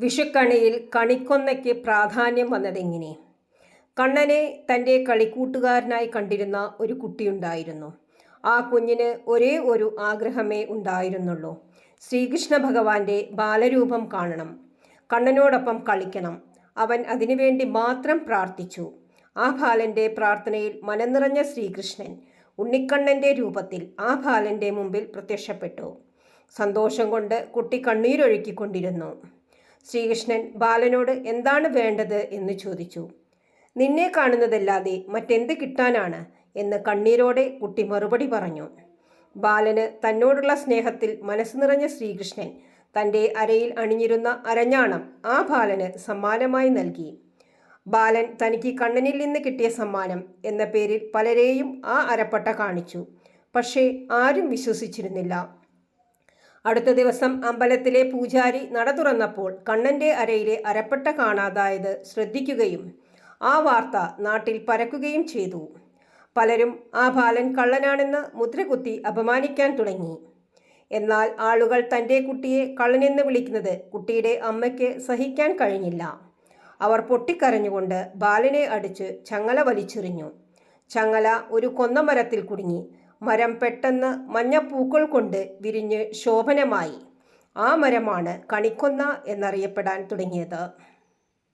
വിഷുക്കണിയിൽ കണിക്കൊന്നയ്ക്ക് പ്രാധാന്യം വന്നതെങ്ങനെ? കണ്ണനെ തന്റെ കളിക്കൂട്ടുകാരനായി കണ്ടിരുന്ന ഒരു കുട്ടിയുണ്ടായിരുന്നു. ആ കുഞ്ഞിന് ഒരേ ഒരു ആഗ്രഹമേ ഉണ്ടായിരുന്നുള്ളൂ. ശ്രീകൃഷ്ണ ഭഗവാന്റെ ബാലരൂപം കാണണം. കണ്ണനോടൊപ്പം കളിക്കണം. അവൻ അതിനുവേണ്ടി മാത്രം പ്രാർത്ഥിച്ചു. ആ ബാലന്റെ പ്രാർത്ഥനയിൽ മനനിറഞ്ഞ ശ്രീകൃഷ്ണൻ ഉണ്ണിക്കണ്ണന്റെ രൂപത്തിൽ ആ ബാലന്റെ മുമ്പിൽ പ്രത്യക്ഷപ്പെട്ടു. സന്തോഷം കൊണ്ട് കുട്ടി കണ്ണീരൊഴുക്കിക്കൊണ്ടിരുന്നു. ശ്രീകൃഷ്ണൻ ബാലനോട് എന്താണ് വേണ്ടത് എന്ന് ചോദിച്ചു. നിന്നെ കാണുന്നതല്ലാതെ മറ്റെന്ത് കിട്ടാനാണ് എന്ന് കണ്ണീരോടെ കുട്ടി മറുപടി പറഞ്ഞു. ബാലന് തന്നോടുള്ള സ്നേഹത്തിൽ മനസ്സ് നിറഞ്ഞ ശ്രീകൃഷ്ണൻ തന്റെ അരയിൽ അണിഞ്ഞിരുന്ന അരഞ്ഞാണം ആ ബാലന് സമ്മാനമായി നൽകി. ബാലൻ തനിക്ക് കണ്ണനിൽ നിന്ന് കിട്ടിയ സമ്മാനം എന്ന പേരിൽ പലരെയും ആ അരപ്പട്ട കാണിച്ചു. പക്ഷേ ആരും വിശ്വസിച്ചിരുന്നില്ല. അടുത്ത ദിവസം അമ്പലത്തിലെ പൂജാരി നട തുറന്നപ്പോൾ കണ്ണന്റെ അരയിലെ അരപ്പട്ട കാണാതായത് ശ്രദ്ധിക്കുകയും ആ വാർത്ത നാട്ടിൽ പരക്കുകയും ചെയ്തു. പലരും ആ ബാലൻ കള്ളനാണെന്ന് മുദ്രകുത്തി അപമാനിക്കാൻ തുടങ്ങി. എന്നാൽ ആളുകൾ തന്റെ കുട്ടിയെ കള്ളനെന്ന് വിളിക്കുന്നത് കുട്ടിയുടെ അമ്മയ്ക്ക് സഹിക്കാൻ കഴിഞ്ഞില്ല. അവർ പൊട്ടിക്കരഞ്ഞുകൊണ്ട് ബാലനെ അടിച്ച് ചങ്ങല വലിച്ചെറിഞ്ഞു. ചങ്ങല ഒരു കൊന്നമരത്തിൽ കുടുങ്ങി. മരം പെട്ടെന്ന് മഞ്ഞപ്പൂക്കൾ കൊണ്ട് വിരിഞ്ഞ് ശോഭനമായി. ആ മരമാണ് കണിക്കൊന്ന എന്നറിയപ്പെടാൻ തുടങ്ങിയത്.